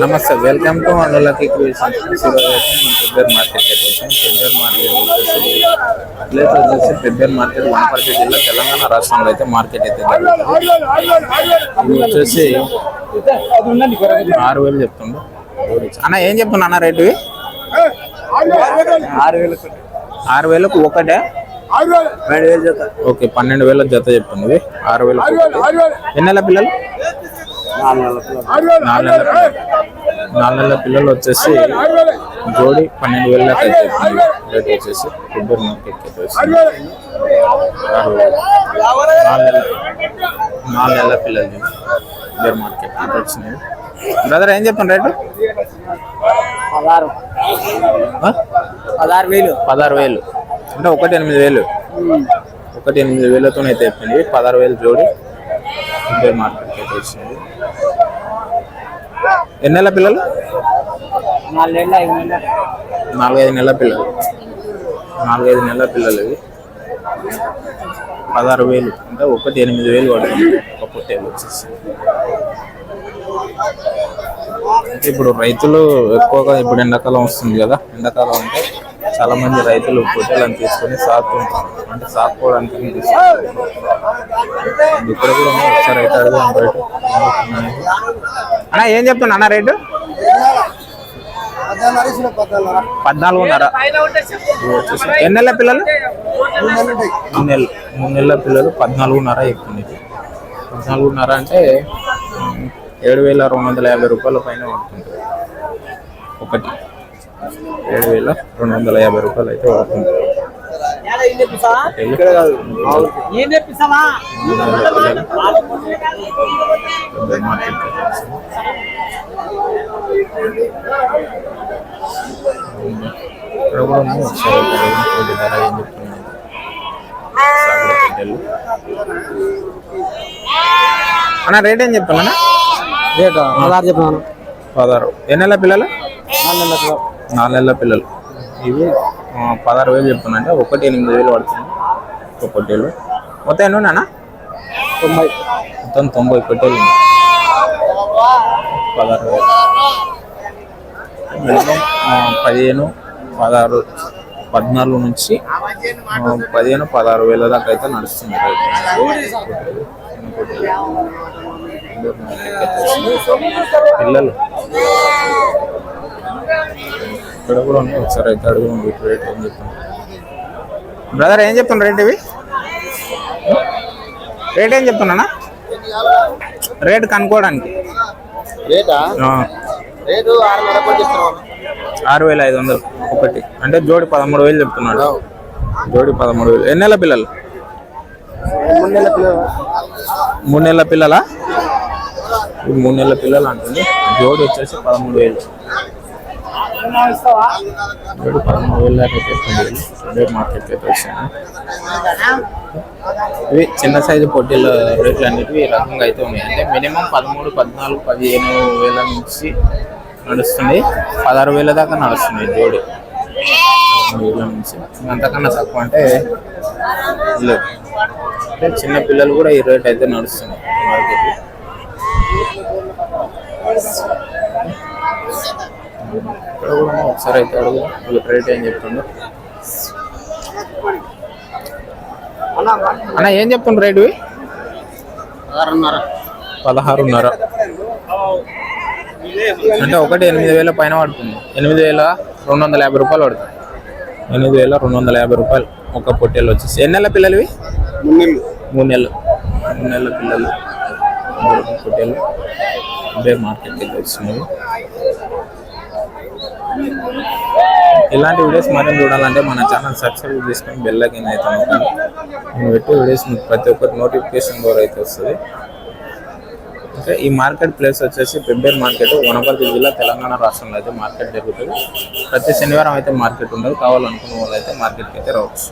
నమస్తే welcome to అందులోకి Pebbair market Pebbair market వచ్చేసి ప్లేస్ వచ్చేసి పెబ్బేర్ మార్కెట్ వనపర్తి జిల్లా తెలంగాణ రాష్ట్రంలో అయితే మార్కెట్ అయితే జరుగుతుంది. ఇది వచ్చేసి ఆరు వేలు చెప్తుండు. అన్న ఏం చెప్తున్నా అన్న రేటు? ఆరు వేలు ఆరు వేలకు ఒకటే? రెండు వేలు. జత ఓకే పన్నెండు వేల జత చెప్తుంది. ఆరు వేలకు ఒకటి. ఎన్ని నెలల పిల్లలు? నాలుగు నెలల పిల్లలు. నాలుగు నెలల వచ్చేసి జోడి పన్నెండు వేల రేట్ వచ్చేసి పెబ్బేర్ మార్కెట్. నాలుగు నెలల పిల్లలు పెబ్బేర్ మార్కెట్ వచ్చినాయి బ్రదర్ ఏం చెప్తాను రేటు? పదహారు. వేలు. పదహారు వేలు. అంటే ఒకటి ఎనిమిది వేలు. ఒకటి ఎనిమిది వేలతో అయితే చెప్పింది పదహారు వేలు జోడి పెబ్బేర్ మార్కెట్ వచ్చింది ఎన్ని నెలల. పిల్లలు నాలుగైదు నెలల పిల్లలు. నాలుగైదు నెలల పిల్లలు ఇవి. పదహారు వేలు. అంటే ఒకటి ఎనిమిది వేలు పడుతుంది. ఒక పొట్టేలు వచ్చేసి. ఇప్పుడు రైతులు ఎక్కువగా ఇప్పుడు ఎండాకాలం వస్తుంది కదా. ఎండాకాలం అంటే చాలా మంది రైతులు పొట్టేలను తీసుకొని సాగుతుంటారు అంటే సాగుకోవడానికి తీసుకుంటారు ఇక్కడ కూడా ఉన్నాయి. ఒకసారి అయితే అడుగుదాం రేటు అన్న ఏం చెప్తున్నా అన్న రేటు? పద్నాలుగున్నర. ఎన్ని నెలల పిల్లలు? మూడు నెలలు. మూడు నెలల పిల్లలు పద్నాలుగున్నర ఎక్కువ పద్నాలుగున్నర అంటే ఏడు వేల రెండు వందల యాభై రూపాయల పైన పడుతుంది ఒకటి. ఏడు వేల రెండు వందల యాభై రూపాయలు అయితే పడుతుంది ఇక్కడ కూడా ధర ఏం పిల్లలు. అన్న రేట్ ఏం చెప్తున్నా రేటు పదహారు చెప్పినాను. పదహారు ఎన్ని నెలల పిల్లలు? నాలుగు నెలల పిల్లలు నాలుగు నెలల పిల్లలు. ఇవి పదహారు వేలు చెప్తున్నా అంటే ఒకటి ఎనిమిది వేలు పడుతుంది. ఒక పొట్టేలు మొత్తం ఎన్ని ఉన్నానా తొంభై. మొత్తం తొంభై పొట్టేలు పదహారు వేలు. మినిమం పదిహేను పదహారు పద్నాలుగు నుంచి పదిహేను పదహారు వేల దాకా అయితే నడుస్తుంది. పిల్లలు. ఇక్కడ కూడా ఉన్నాయి. ఒకసారి అయితే అడుగు వీటి రేట్ ఏం చెప్తాను బ్రదర్ ఏం చెప్తున్నా రేట్ ఇవి? రేట్ ఏం చెప్తున్నా రేట్ కనుక్కోవడానికి. రేటా? ఆ, రేటు ఆరున్నర కొట్టిస్తున్నాం ఆరు వేల ఐదు వందలు ఒకటి. అంటే జోడి పదమూడు వేలు చెప్తున్నాడు. జోడి పదమూడు వేలు. ఎన్ని నెలల పిల్లలు? మూడు నెలల పిల్లలు. మూడు నెలల పిల్లలా? ఇది మూడు నెలల పిల్లలు అంటుంది. జోడి వచ్చేసి పదమూడు వేలు. జోడి పదమూడు వేల అయితే మార్కెట్ అయితే వచ్చాను. ఇవి చిన్న సైజు పొట్టిల రేట్లు అనేవి ఈ రకంగా అయితే ఉన్నాయి. అంటే మినిమం పదమూడు పద్నాలుగు పదిహేను వేల నుంచి నడుస్తుంది. పదహారు వేల దాకా నడుస్తుంది జోడి. వేల నుంచి. అంతకన్నా తక్కువ అంటే అంటే చిన్న పిల్లలు కూడా ఈ రేట్ అయితే నడుస్తుంది. మార్కెట్ ఇక్కడ కూడా ఉన్నాయి. ఒకసారి అయితే అడుగు రేట్ ఏం చెప్తుండో. అన్న ఏం చెప్తుండ్రు రేటు? పదహారున్నర. అంటే ఒకటి ఎనిమిది వేల పైన పడుతుంది. ఎనిమిది వేల రెండు వందల యాభై రూపాయలు పడుతుంది. ఎనిమిది వేల రెండు వందల యాభై రూపాయలు ఒక పొట్టేలు వచ్చేసి. ఎన్ని నెలల పిల్లలు మూడు నెలలు. మూడు నెలలు. పిల్లలు. పొట్టేలు. ఇవే మార్కెట్కి వెళ్ళి వచ్చినాయి ఇలాంటి వీడియోస్ మరి చూడాలంటే మన ఛానల్ సబ్స్క్రైబ్ చేసుకొని బెల్ ఐకన్ అయితే ఉంటాం పెట్టే వీడియోస్ మీకు ప్రతి ఒక్కటి నోటిఫికేషన్ ద్వారా అయితే వస్తుంది. ఇంకా ఈ మార్కెట్ ప్లేస్ వచ్చేసి పెబ్బేర్ మార్కెట్ వనపర్తి జిల్లా తెలంగాణ రాష్ట్రంలో అయితే మార్కెట్ జరుగుతుంది. ప్రతి శనివారం అయితే మార్కెట్ ఉండదు. కావాలనుకున్న వాళ్ళు అయితే మార్కెట్కి అయితే రావచ్చు.